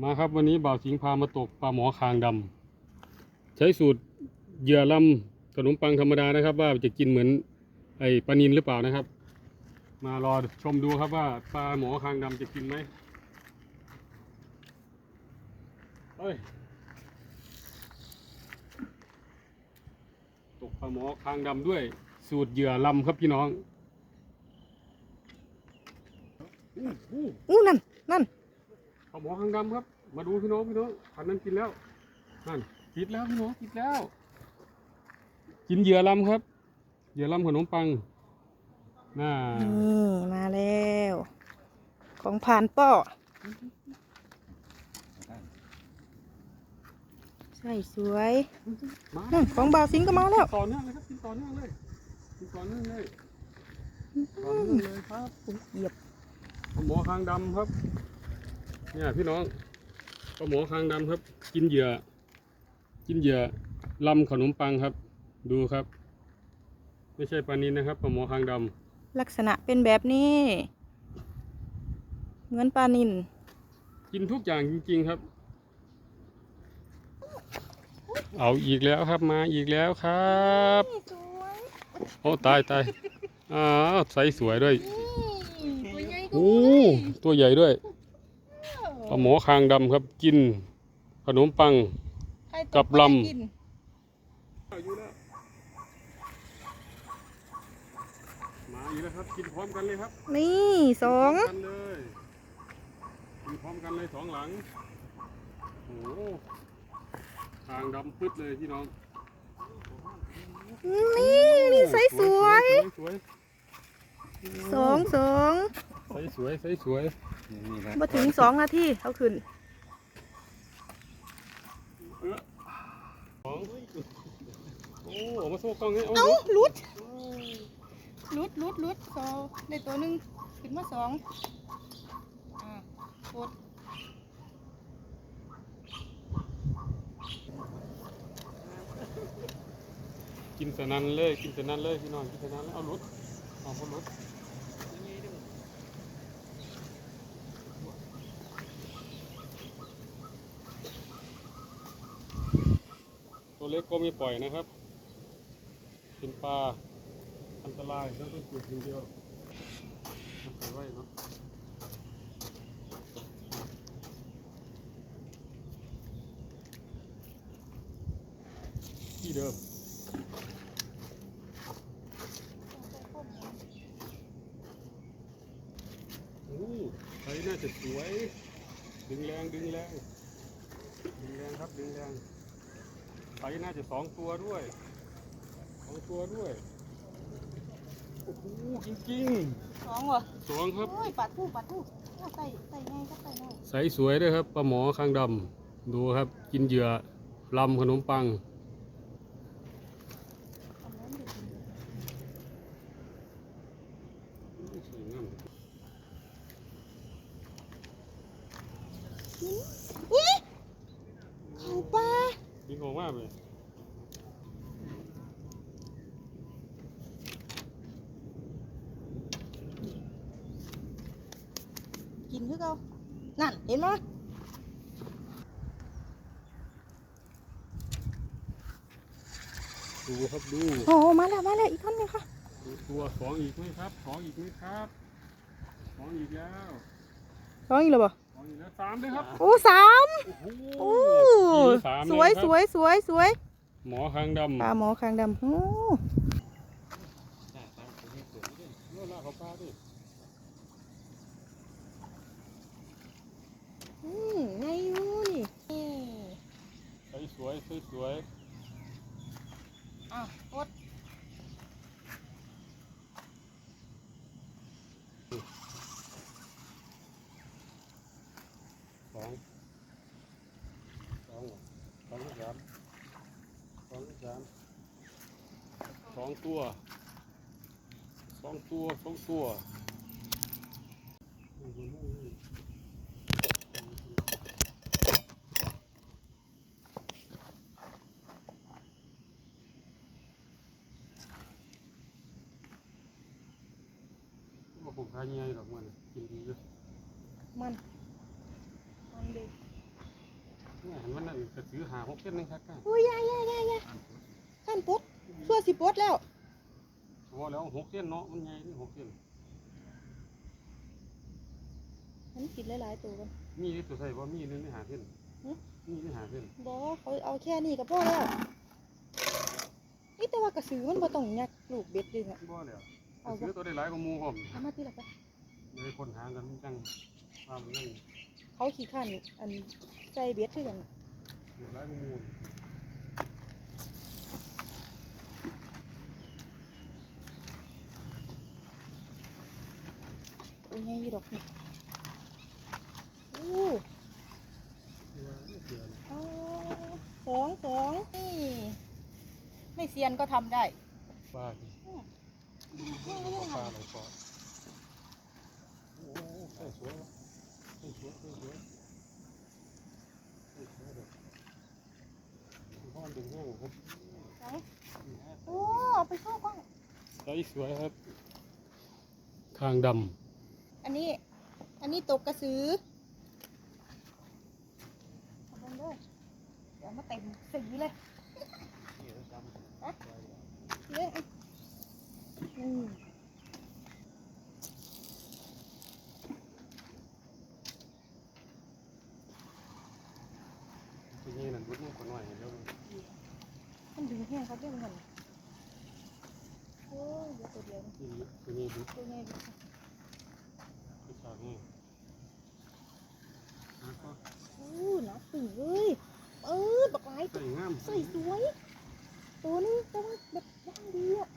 มาครับวันนี้บ่าวสิงพามาตกปลาหมอคางดำใช้สูตรเหยื่อลำขนมปังธรรมดานะครับ ว่าจะกินเหมือนไอปลานินหรือเปล่านะครับ มารอชมดูครับว่าปลาหมอคางดำจะกินไหมเอ้ยตกปลาหมอคางดำด้วย สูตรเหยื่อลำครับพี่น้องอู้นั่นนั่น ปลาหมอคางดำครับ มาดูพี่น้องพี่น้องพันนั้นกินแล้วนั่นกินแล้วพี่น้องกินแล้ว กินเหยื่อลำครับ เหยื่อลำขนมปังน่านี่มาแล้ว ของผ่านป้อใช่สวยมานั่นของบาวสิงก็มาแล้วต่อเนื่องเลยครับกินต่อเนื่องเลยกินต่อเนื่องเลยต่อเนื่องเลยครับเหยียบปลาหมอคางดำครับ เนี่ยพี่น้องปลาหมอคางดำครับ กินเหยื่อ กินเหยื่อลำขนมปังครับ ดูครับ ไม่ใช่ปลานินนะครับปลาหมอคางดำลักษณะเป็นแบบนี้ เหมือนปลานินกินทุกอย่างจริง ๆครับ เอาอีกแล้วครับมาอีกแล้วครับโอ้ตายตายอ้าวใสสวยด้วยโอ้ตัวใหญ่ด้วยป ลาหมอคางดำครับกิน ขนมปังกับลำมาอีกแล้วครับ กินพร้อมกันเลยครับนี่สอง พร้มกันเลยกินพร้อมกันเลยสองหลังโอ้โหคางดำปึ๊ดเลยพี่น้อง นี่นี่ใสสวยสวยสองสอง ใสสวยใสสวย นี่แหละมาถึงสองนาทีเอาขึ้นเออสองโอ้เอามาโซ่กล้องให้เอาเอ้าดูลุดลุดลุดลุดสองในตัวหนึ่งขึ้นมาสองอ่ากดกินสนันเลย กินสนันเลยพี่น้องกินสนันเลยเอาหลุดเอาพอหลุด เล็กก็ไม่ปล่อยนะครับ เป็นปลาอันตรายแล้วต้องจุดอย่างเดียวใส่ไว้เนาะที่เดิมโอ้ไฟน่าจะสวย ดึงแรงดึงแรง ดึงแรงครับดึงแรง ไฟน่าจะสองตัวด้วยสองตัวด้วยโอ้โหจริงสองเหรอๆสองครับ โอ้ยปัดทูปัดทูเอาใส่ใส่ไงก็ใส่ไงใสสวยด้วยครับปลาหมอคางดำดูครับ กินเหยื่อลำขนมปัง สวยงาม อุ้ยเขาปลา ดึงออกมาเลย กิ นคือเขานั่น เห็นไหมดูครับดูโอ้มาแล้วมาแล้วอีกท่อนหนึงค่ะดูตัวสองอีกไหมครับสองอีกไหมครับสองอีกแล้วสองอีกแล้วบ่สองอีกแล้วสามด้วยครับโอ้สามโอ้โหโอ้กินสามสวยเลครับสวยสวยสวย หมอคางดำปลาหมอคางดำโอ้ โน่นล่าเขาปลาดิ อืมไงยูนี่นี่ ใสสวยสวยสวยอะกดสองสองสองสามสองสามสองตัวสองตัวสองตัว ผมทายง่ายหรอกมันกินดีอยู่มันมันดีเห็นมันนั่นกระสือหาหกเส้นนึงครับก้าโอ้ยยายยายยายยายขั้นปลดชั่วสิปลดแล้วพอแล้วหกเส้นเนาะมันใหญ่นี่หกเส้นมันกินหลายๆตัวกันมีที่ตัวใส่ว่ามีนึงไม่หาเส้นหึมีไม่หาเส้นบอเขาเอาแค่นี้ก็พอแล้วนี่แต่ว่ากระสือมันบ่ต้องยักลูกเบ็ดเลยอะบ่แล้ว กเอาระบ่สือตัวได้หลายกว่าหมูพร้อมเอามาที่ละไปเลยคนหากันจังว่ามันนั่นเขาขี่ขันอันใจเบ็ดคือกันเดือดร้ายกว่าหมูโอ้ยไงดอกนี่โอ้เดือดเดือดเอาสองสองนี่ไม่เซียนก็ทำได้ปลาดิอืมปลาอะไรป นเป็นแห้งครับโอ้เอาไปโชว์กล้องใส่สวยครับ คางดอันนี้ อันนี้ตกกระสือเอาลงเลยเดี๋ยวมาเต็มสีเลยำฮะเลย อะอืมตัวนี้นั่นรุดมันกว่าหน่อยเดี๋ยวมันมันดึงแห้งครับเรื่องมันโอ้ยเดี๋ยวตัวเดียวนี่ที่ตัวนี้รุดตัวใหญ่ดิที่ฉากนี่แล้วก็โอ้หนาตึงเลยเออบักไม้ใส่งามใส่สวย ตัวนึงแต่ว่าแบบย่างดีอะ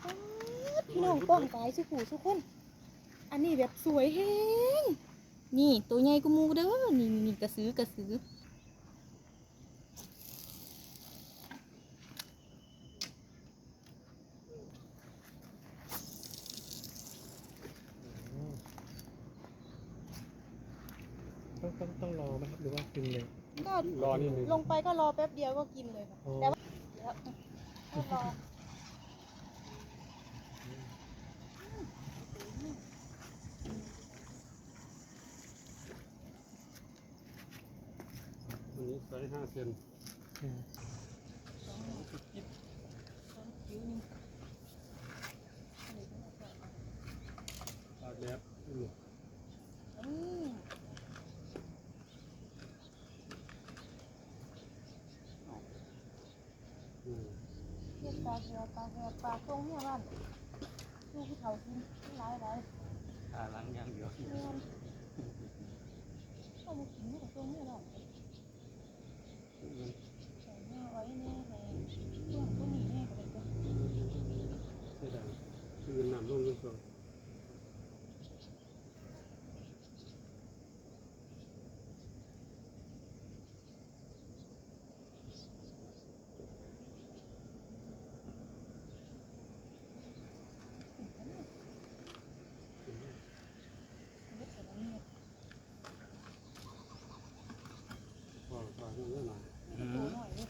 เออป๊าดพี่น้องป้องกายสุขูสุกคน อันนี้แบบสวยแฮงนี่ตัวใหญ่กูมูเด้อนี่นี่กระสือกระสือต้องต้องต้องรอไหมครับหรือว่ากินเลยก็รอนิดนึงลงไปก็รอแป๊บเดียวก็กินเลยค่ะอ๋อแต่ว่าเดี๋ยวก็ร อันนี้ใส่ห้าเซน อืม ตากแดดอืม อืม อืม เรียกปลาเสือปลา แหบปลาตรงเนี่ยบ้านลูกผู้เฒ่ากินหลายหลายตาล้างยังเดียวเงินเอามากินเนี่ยตรงเนี่ยบ้านใส่หน้าไว้เนี่ยให้ช่วงก็มีแน่ก็ได้จ้ะ ใช่ได้คือน้ำลงลงตัวพอพอให้เยอะหน่อย ตัวหน่อยเลย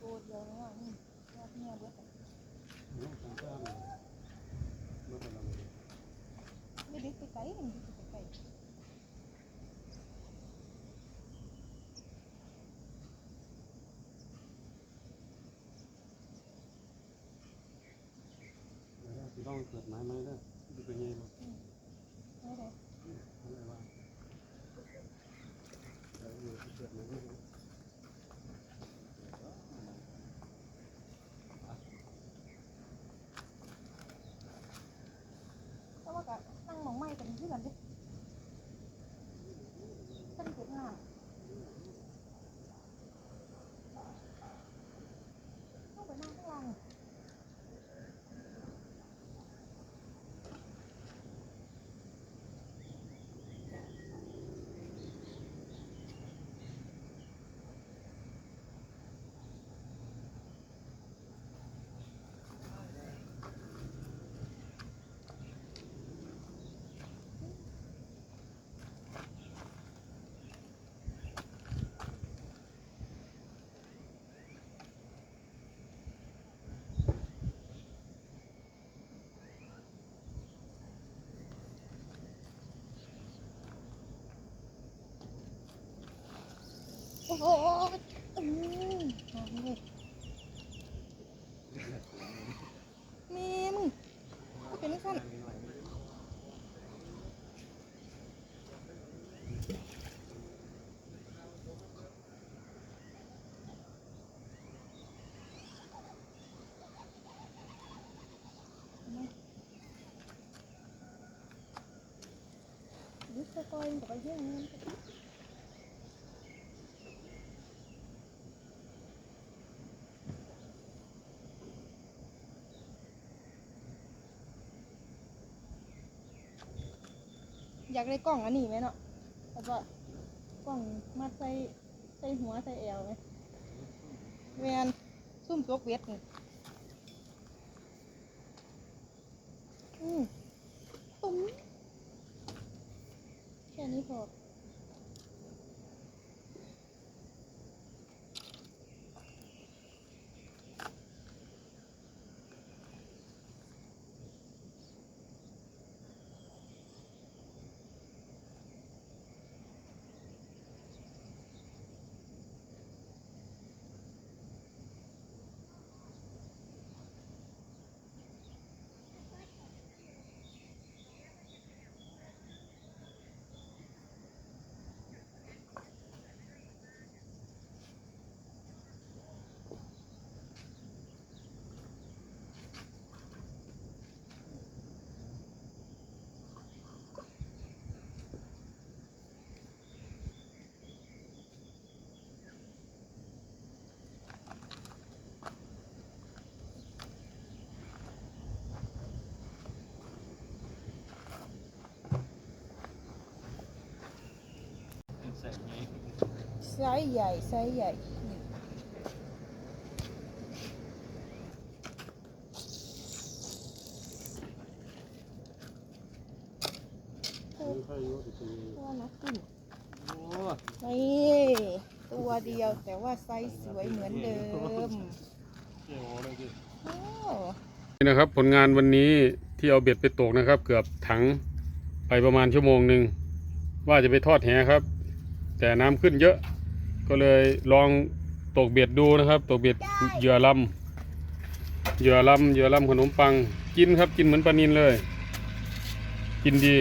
ตัวเดียวเนี่ยนี่ยอดเนี่ยเบิดอะ เนาะตามตามเมื่อเป็นอะไร ไม่ ดึกไปไกลมันดึกไปไกล เดี๋ยวเราสิต้องเกิดไม้ไหมเด้อดูเป็นยังไงบ้าง ไม่ได้ อะไรวะเดี๋ยวเกิดไม้ไหม แต่ว่าก็ นั่งหมองไม้ โอ้ยอืมเอแม่มึงเอาเป็นสั้นดตะกอยกับไปเยี่ยงนั้ อยากได้กล่องอันนี้ไหมเนาะแล้วก็กล่องมัดใส่ใส่หัวใส่แอวไหมแมนซุ่มจกเวทนี่อืมตุ้มแค่นี้พอ ไซส์ใหญ่ไซส์ใหญ่ตัวนักกุ้งนี่ตัวเดียวแต่ว่าไซส์สวยเหมือนเดิมโอ้นี่นะครับผลงานวันนี้ที่เอาเบ็ดไปตกนะครับ เกือบถังไปประมาณชั่วโมงหนึ่งว่าจะไปทอดแหครับ แต่น้ำขึ้นเยอะ ก็เลยลองตกเบ็ดดูนะครับ ตกเบ็ดเหยื่อลำเหยื่อลำเหยื่อลำขนมปัง กินครับกินเหมือนปลานินเลย กินดี